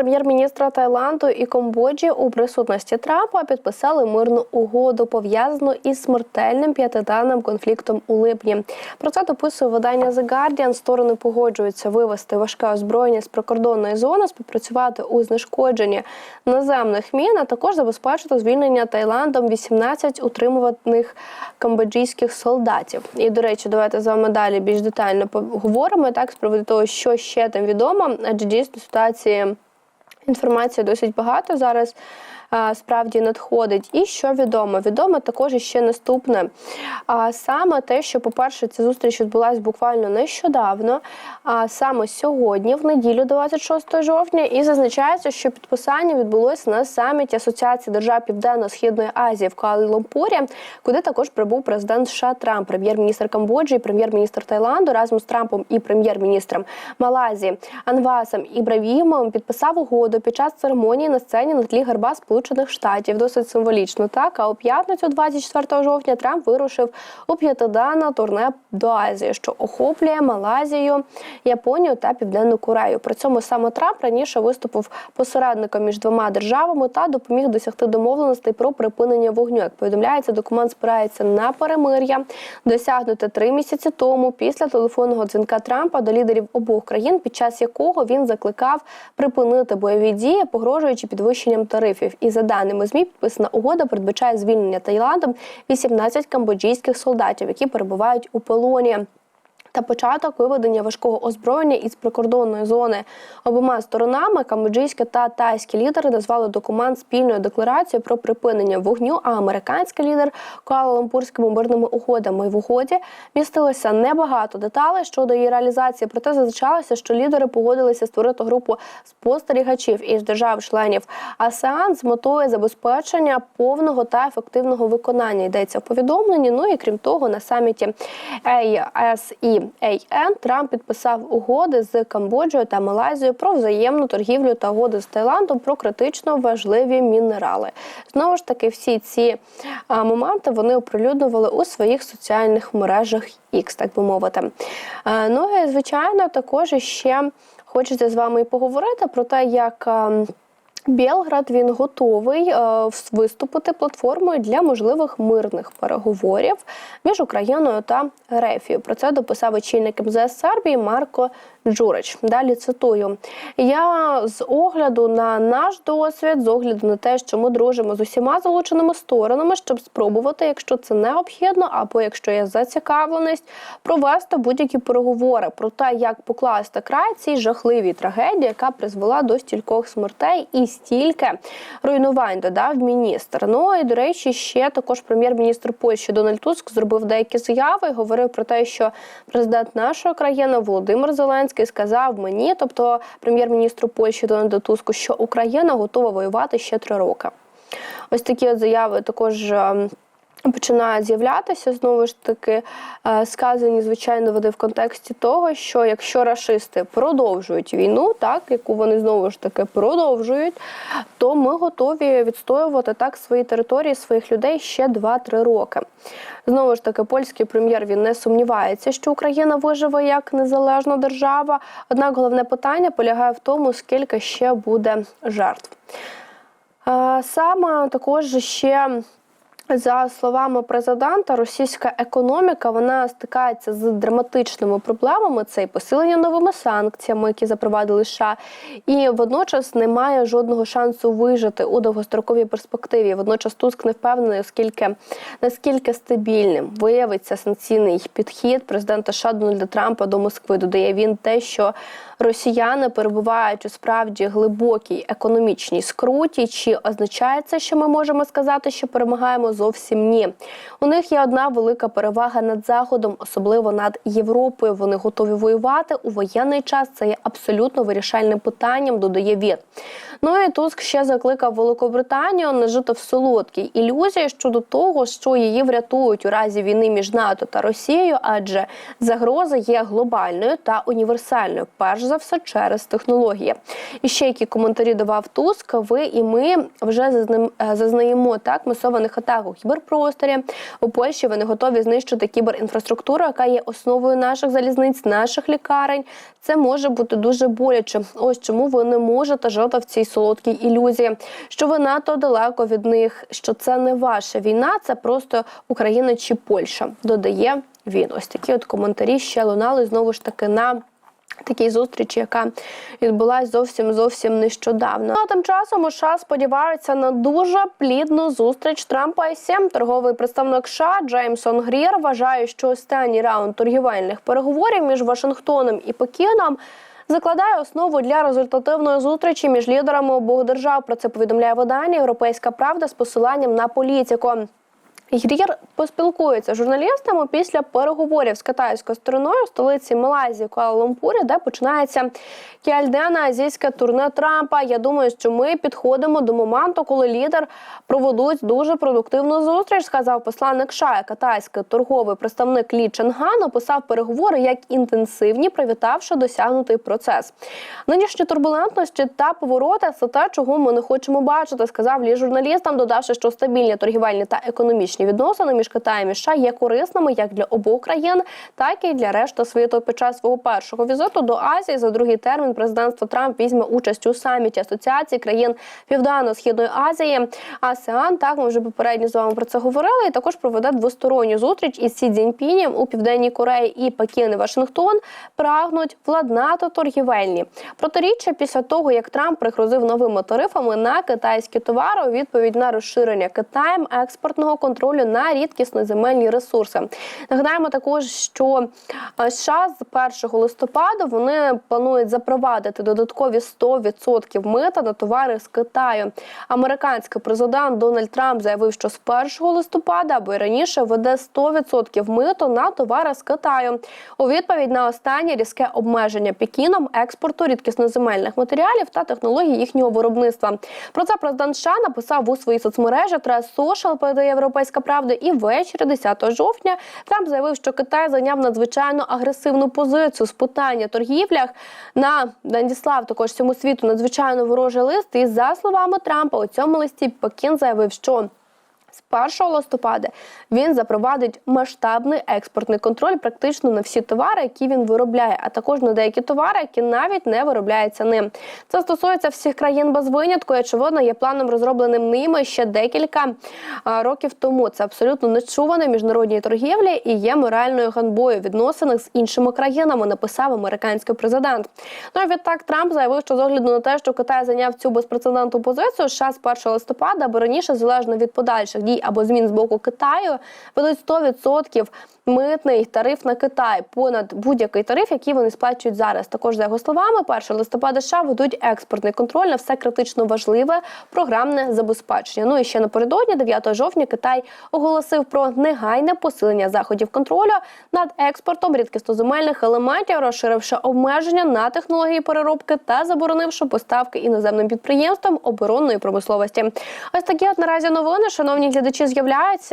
прем'єр-міністра Таїланду і Камбоджі у присутності Трампа підписали мирну угоду, пов'язану із смертельним п'ятиденним конфліктом у липні. Про це дописує видання The Guardian. Сторони погоджуються вивести важке озброєння з прикордонної зони, співпрацювати у знешкодженні наземних мін, а також забезпечити звільнення Таїландом 18 утримуваних камбоджійських солдатів. І до речі, давайте з вами далі більш детально поговоримо так з приводу того, що ще там відомо, адже дійсно ситуації. Інформації досить багато. Зараз справді надходить. І що відомо? Відомо також ще наступне. Саме те, що, по-перше, ця зустріч відбулася буквально нещодавно, а саме сьогодні, в неділю, 26 жовтня, і зазначається, що підписання відбулося на саміті Асоціації держав Південно-Східної Азії в Куала-Лумпурі, куди також прибув президент США Трамп, прем'єр-міністр Камбоджі, прем'єр-міністр Таїланду разом з Трампом і прем'єр-міністром Малайзії Анвасом Ібравімовим підписав угоду під час церемонії на сцені на тлі герба Сполучених Штатів. Досить символічно. Так а у п'ятницю, 24 жовтня, Трамп вирушив у п'ятиденне турне до Азії, що охоплює Малайзію, Японію та Південну Корею. При цьому саме Трамп раніше виступив посередником між двома державами та допоміг досягти домовленостей про припинення вогню. Як повідомляється, документ спирається на перемир'я, досягнуте три місяці тому після телефонного дзвінка Трампа до лідерів обох країн, під час якого він закликав припинити бойові дії, погрожуючи підвищенням тарифів. І за даними змі, підписана угода передбачає звільнення Таїландом 18 камбоджійських солдатів, які перебувають у полоні. Та початок виведення важкого озброєння із прикордонної зони обома сторонами камбоджійські та тайські лідери назвали документ спільною декларацією про припинення вогню. А американський лідер Куала-Лумпурськими мирними угодами. В угоді містилося небагато деталей щодо її реалізації. Проте зазначалося, що лідери погодилися створити групу спостерігачів із держав-членів АСЕАН з метою забезпечення повного та ефективного виконання. Йдеться в повідомленні. Ну і крім того, на саміті ASE AN Трамп підписав угоди з Камбоджею та Малайзією про взаємну торгівлю та угоди з Таїландом про критично важливі мінерали. Знову ж таки, всі ці моменти вони оприлюднювали у своїх соціальних мережах X, так би мовити. Ну і звичайно, також ще хочеться з вами і поговорити про те, як. Білград він готовий е, виступити платформою для можливих мирних переговорів між Україною та Рефією. Про це дописав очільник МЗС Сербії Марко Джурич. Далі цитую: я з огляду на наш досвід, з огляду на те, що ми дружимо з усіма залученими сторонами, щоб спробувати, якщо це необхідно, або якщо є зацікавленість, провести будь-які переговори про те, як покласти край цій жахливій трагедії, яка призвела до стількох смертей і стільки руйнувань, додав міністр. Ну і до речі, ще також прем'єр-міністр Польщі Дональд Туск зробив деякі заяви. і Говорив про те, що президент нашої країни Володимир Зеленський сказав мені, тобто прем'єр-міністру Польщі Дональду Туску, що Україна готова воювати ще три роки. Ось такі от заяви також. Починають з'являтися знову ж таки е, сказані, звичайно, вони в контексті того, що якщо рашисти продовжують війну, так яку вони знову ж таки продовжують, то ми готові відстоювати так свої території, своїх людей ще 2-3 роки. Знову ж таки, польський прем'єр він не сумнівається, що Україна виживе як незалежна держава. Однак головне питання полягає в тому, скільки ще буде жертв. Е, Саме також ще. За словами президента, російська економіка вона стикається з драматичними проблемами. Це і посилення новими санкціями, які запровадили США, і водночас немає жодного шансу вижити у довгостроковій перспективі. Водночас Туск не впевнений, оскільки наскільки стабільним виявиться санкційний підхід президента США Дональда Трампа до Москви. Додає він те, що росіяни перебувають у справді глибокій економічній скруті. Чи означає це, що ми можемо сказати, що перемагаємо? Зовсім ні. У них є одна велика перевага над заходом, особливо над Європою. Вони готові воювати у воєнний час. Це є абсолютно вирішальним питанням. Додає він. Ну і Туск ще закликав Великобританію не жити в солодкій ілюзії щодо того, що її врятують у разі війни між НАТО та Росією, адже загроза є глобальною та універсальною, перш за все через технології. І ще які коментарі давав Туск. Ви і ми вже е, зазнаємо так масованих атак у кіберпросторі. У Польщі вони готові знищити кіберінфраструктуру, яка є основою наших залізниць, наших лікарень. Це може бути дуже боляче. Ось чому ви не можете жити в цій солодкій ілюзії, що ви надто далеко від них, що це не ваша війна, це просто Україна чи Польща. Додає він. Ось такі от коментарі ще лунали знову ж таки на. Такій зустрічі, яка відбулась зовсім зовсім нещодавно. Ну, А тим часом США сподіваються на дуже плідну зустріч Трампа і Сім. Торговий представник США Джеймсон Грір вважає, що останній раунд торгівельних переговорів між Вашингтоном і Пекіном закладає основу для результативної зустрічі між лідерами обох держав. Про це повідомляє видання Європейська Правда з посиланням на політику. Грір поспілкується з журналістами після переговорів з китайською стороною столиці Малайзії Куала-Лумпурі, де починається кіальденне азійське турне Трампа. Я думаю, що ми підходимо до моменту, коли лідер проведуть дуже продуктивну зустріч. Сказав посланник США, китайський торговий представник Лі Ченган описав переговори як інтенсивні, привітавши досягнутий процес. Нинішні турбулентності та повороти це те, чого ми не хочемо бачити, сказав Лі журналістам, додавши, що стабільні торгівельні та економічні відносини між Китаєм і США є корисними як для обох країн, так і для решти світу. Під час свого першого візиту до Азії за другий термін президентство Трамп візьме участь у саміті асоціації країн Південно-Східної Азії. АСЕАН так ми вже попередньо з вами про це говорили. І також проведе двосторонню зустріч із Сі Цзіньпінем у південній Кореї і Пекін і Вашингтон прагнуть владнати торгівельні протиріччя після того, як Трамп пригрозив новими тарифами на китайські товари у відповідь на розширення Китаєм експортного контролю на рідкісні земельні ресурси. Нагадаємо також, що е, США з 1 листопада вони планують запровадити додаткові 100% мита на товари з Китаю. Американський президент Дональд Трамп заявив, що з 1 листопада або й раніше веде 100% мито на товари з Китаю. У відповідь на останнє різке обмеження Пекіном експорту рідкісноземельних матеріалів та технологій їхнього виробництва. Про це президент США написав у своїй соцмережі Трес Social, передає Європейська Правда. І ввечері 10 жовтня Трамп заявив, що Китай зайняв надзвичайно агресивну позицію з питання торгівлях. На надіслав також всьому світу надзвичайно ворожий лист. І за словами Трампа, у цьому листі Пекін заявив, що з 1 листопада він запровадить масштабний експортний контроль практично на всі товари, які він виробляє, а також на деякі товари, які навіть не виробляються ним. Це стосується всіх країн без винятку. і, Очевидно, є планом розробленим ними ще декілька років тому. Це абсолютно нечуване міжнародній торгівлі і є моральною ганьбою відносинах з іншими країнами. Написав американський президент. Ну і відтак Трамп заявив, що з огляду на те, що Китай зайняв цю безпрецедентну позицію, США з 1 листопада або раніше залежно від подальших дій або змін з боку Китаю, ведуть 100% митний тариф на Китай понад будь-який тариф, який вони сплачують зараз. Також за його словами, 1 листопада США ведуть експортний контроль на все критично важливе програмне забезпечення. Ну і ще напередодні, 9 жовтня, Китай оголосив про негайне посилення заходів контролю над експортом рідкісноземельних елементів, розширивши обмеження на технології переробки та заборонивши поставки іноземним підприємствам оборонної промисловості. Ось такі от наразі новини, шановні глядачі, з'являються.